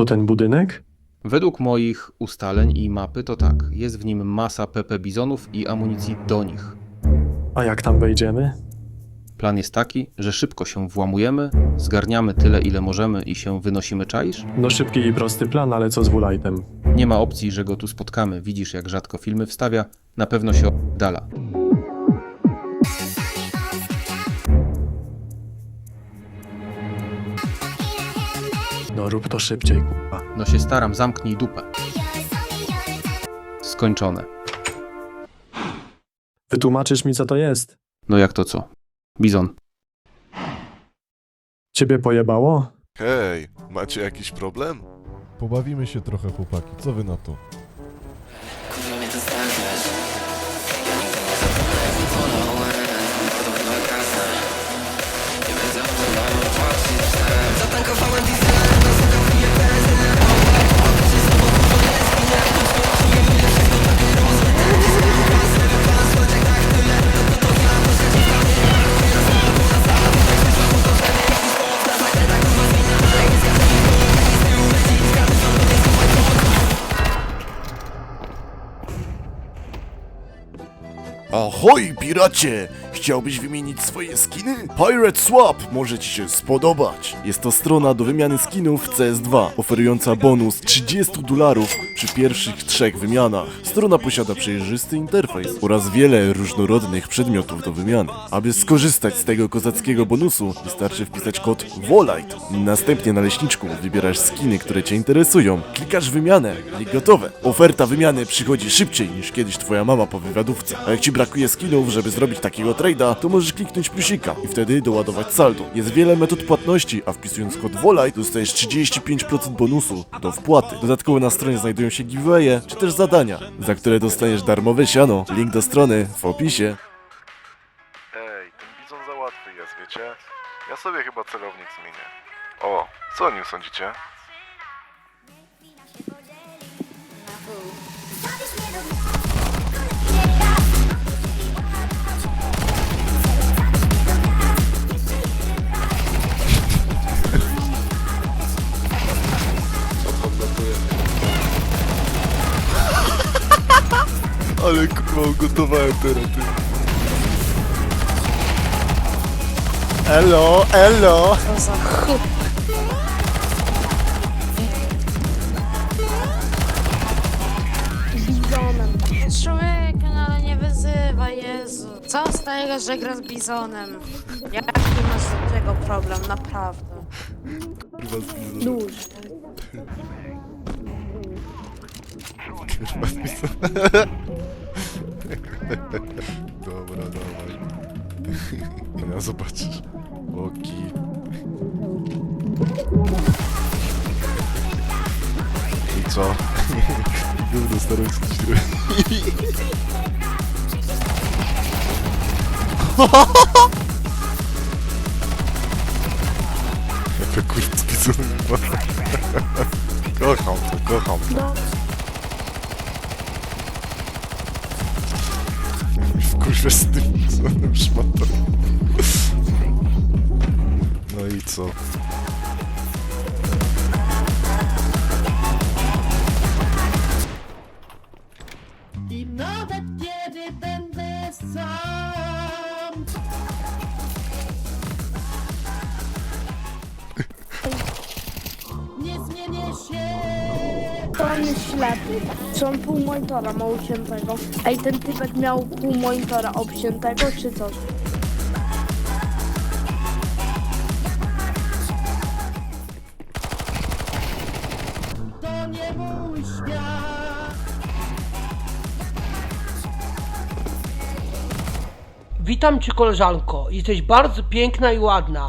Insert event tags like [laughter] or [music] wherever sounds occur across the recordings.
To ten budynek? Według moich ustaleń i mapy to tak, jest w nim masa PP Bizonów i amunicji do nich. A jak tam wejdziemy? Plan jest taki, że szybko się włamujemy, zgarniamy tyle ile możemy i się wynosimy czaisz? No szybki i prosty plan, ale co z Wulajtem? Nie ma opcji, że go tu spotkamy. Widzisz jak rzadko filmy wstawia, na pewno się oddala. No rób to szybciej, kurwa. No się staram, zamknij dupę. Skończone. Wytłumaczysz mi, co to jest? No jak to co? Bizon. Ciebie pojebało? Hej, macie jakiś problem? Pobawimy się trochę, chłopaki. Co wy na to? Ahoj, piracie! Chciałbyś wymienić swoje skiny? Pirate Swap może ci się spodobać. Jest to strona do wymiany skinów w CS2, oferująca bonus 30 dolarów przy pierwszych trzech wymianach. Strona posiada przejrzysty interfejs oraz wiele różnorodnych przedmiotów do wymiany. Aby skorzystać z tego kozackiego bonusu, wystarczy wpisać kod VOLIGHT. Następnie na leśniczku wybierasz skiny, które cię interesują. Klikasz wymianę i gotowe. Oferta wymiany przychodzi szybciej niż kiedyś twoja mama po wywiadówce. A jak ci brakuje skinów, żeby zrobić takiego trade'a, to możesz kliknąć plusika i wtedy doładować saldo. Jest wiele metod płatności, a wpisując kod VOLIGHT dostajesz 35% bonusu do wpłaty. Dodatkowo na stronie znajdują się giveawaye, czy też zadania, za które dostaniesz darmowe siano. Link do strony w opisie. Ej, ten bizon za łatwy jest, wiecie? Ja sobie chyba celownik zmienię. O, co o nim sądzicie? Ale kurwa ugotowałem teraz, ty. Elo, elo! bizonem. Człowiek, no ale nie wyzywaj, Jezu. Co z tego, że gra z bizonem? Jaki masz z tego problem, naprawdę? Kurwa z bizonem. Duży. Kurwa bizonem. [laughs] Dobra, dawaj. No zobaczysz. Oki. I co? [laughs] Gówno. [laughs] Jaka kurwa z bizonem ma. Kocham to, kocham to. No, Kurwa z tym szmatą. No i co? Jest ślepy. Czy on pół monitora ma uciętego? Ej, ten typek miał pół monitora obciętego, czy co? To nie mój świat Witam cię koleżanko, jesteś bardzo piękna i ładna.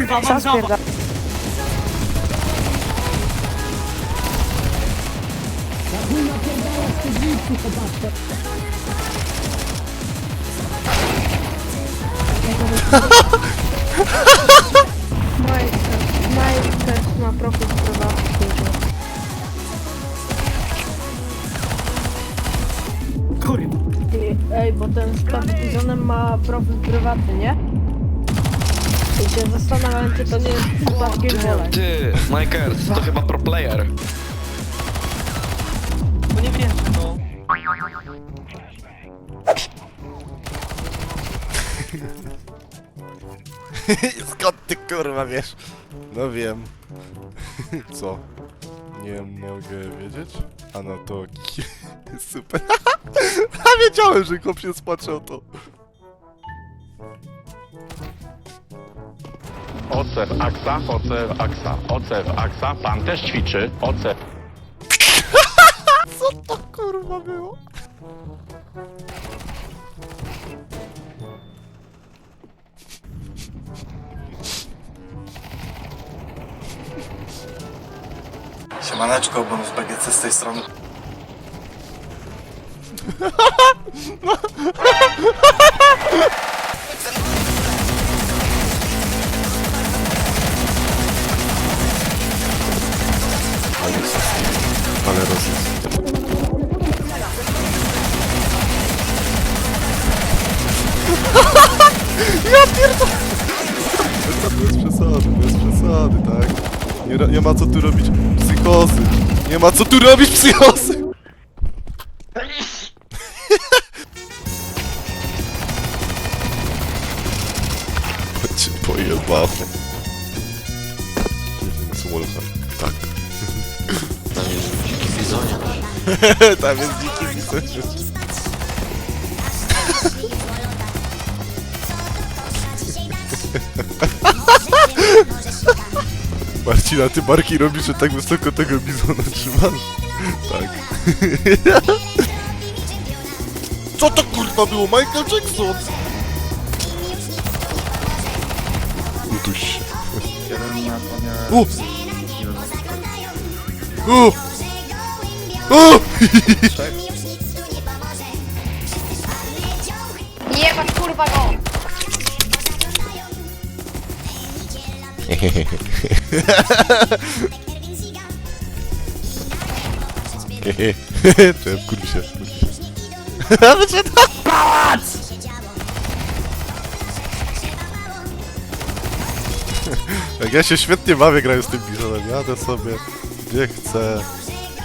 kurwa, mam Co zawał. spierda? Majster ma profil prywatny. Ej, bo ten z Tabizonem ma profil prywatny, nie? I się zastanawiam, czy to nie jest wolej. Ty, Michael, to chyba pro player. No nie wiem, no. [laughs] Skąd ty kurwa wiesz? No wiem. [laughs] Co? Nie mogę wiedzieć? A no to ki- [laughs] super. A wiedziałem, że chłop się spatrzał o to. Ocew Aksa, Ocew Aksa, Ocew Aksa, pan też ćwiczy, Ocew Co to kurwa było? Siemaneczko, bonus BGC z tej strony. [laughs] Ale rozjest. [laughs] Ja pierdolę! Bez przesady, bez przesady, tak? Nie, nie ma co tu robić psychozy. Nie ma co tu robić psychozy! Cię pojebało. Smolcha, tak. [laughs] Tam jest dziki bizonie. [laughs] Marcina, ty barki robisz, że tak wysoko tego bizona trzymasz? Tak. [laughs] Co to kurwa było? Michael Jackson! Uduś się. U! U! Nie masz kurwa [laughs] go! Cześć, kurwa się. Wyszedł! [laughs] [laughs] Jak ja się świetnie bawię grając z tym bizonem, jadę sobie gdzie chcę,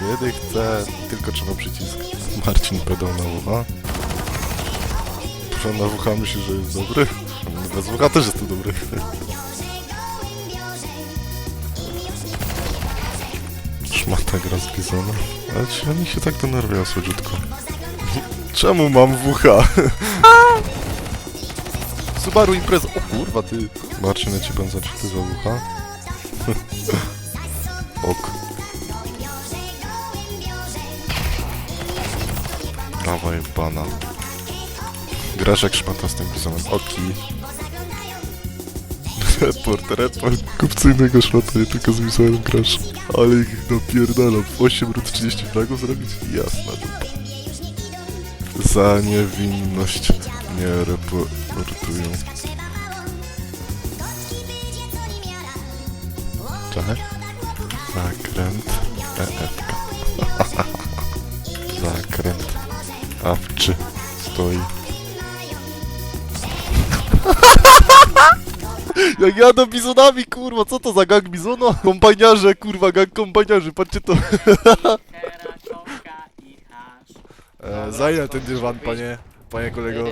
kiedy chcę, tylko trzeba przycisk. Marcin pedał na ucha. Proszę na ucha myśli, że jest dobry. Bez ucha też jest tu dobry. Szmata gra z bizonem. Ale czy oni się tak denerwują słodziutko? Czemu mam WH? [laughs] Subaru Impreza. O kurwa ty. Marcin, ja ci pan zaczyty za WH. ok. Dawaj bana. Grasz jak szmata z tym bizonem. Oki. Report, report. Kupcy innego szmata, nie tylko z bizonem grasz. Ale ich napierdalam. 8 rund 30 fragów zrobić? Jasna dupa. Za niewinność nie reportują. Tak? Zakręt EFK. [laughs] Zakręt awczy stoi. [laughs] Jak jadą bizonami, kurwa, co to za gang bizona? Kompaniarze, kurwa, gang kompaniarzy, patrzcie to. [laughs] E, za ile ten dywan, panie, panie kolego?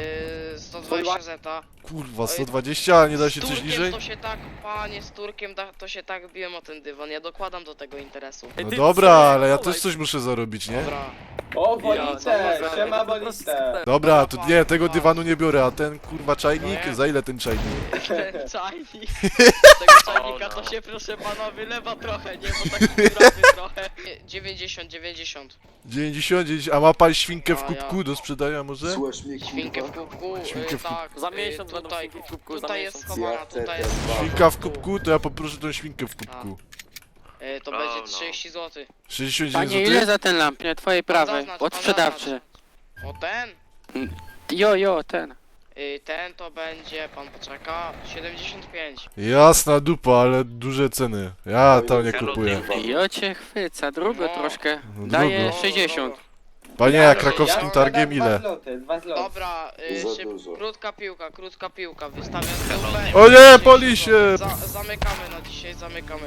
120 zeta. Kurwa, 120, a nie da się coś niżej? to się tak, panie, z Turkiem da, to się tak biłem o ten dywan. Ja dokładam do tego interesu. No dobra, ale ja też coś muszę zarobić, nie? Dobra. O, Bolicę, siema Bolicę! Dobra, to nie, tego dywanu nie biorę, a ten kurwa czajnik? Za ile ten czajnik? Ten [laughs] [laughs] czajnik. [laughs] Tego czajnika to się proszę pana wylewa trochę, nie? Bo taki dziurawy trochę. 90, 90. 90, 90, a ma pan świnkę w A, kubku ja. do sprzedania może? Świnkę w kubku, Świnkę w tak. Za y, miesiąc będą tutaj, świnki w kubku, za tutaj jest miesiąc. tutaj jest Świnka w kubku, to ja poproszę tą świnkę w kubku. Y, To będzie 30 zł. 69 zł? za ten lamp, nie twojej prawej? Od sprzedawczy. O ten? Jo, jo, ten. Y, Ten to będzie, pan poczeka, 75. Jasna dupa, ale duże ceny. Ja tam nie kupuję. Jo cię chwyca, drugo No. troszkę. No Daje drugo. 60. Panie, a krakowskim targiem ile? Dobra, y, krótka piłka, krótka piłka, wystawiam O nie, poli się! zamykamy na dzisiaj, zamykamy.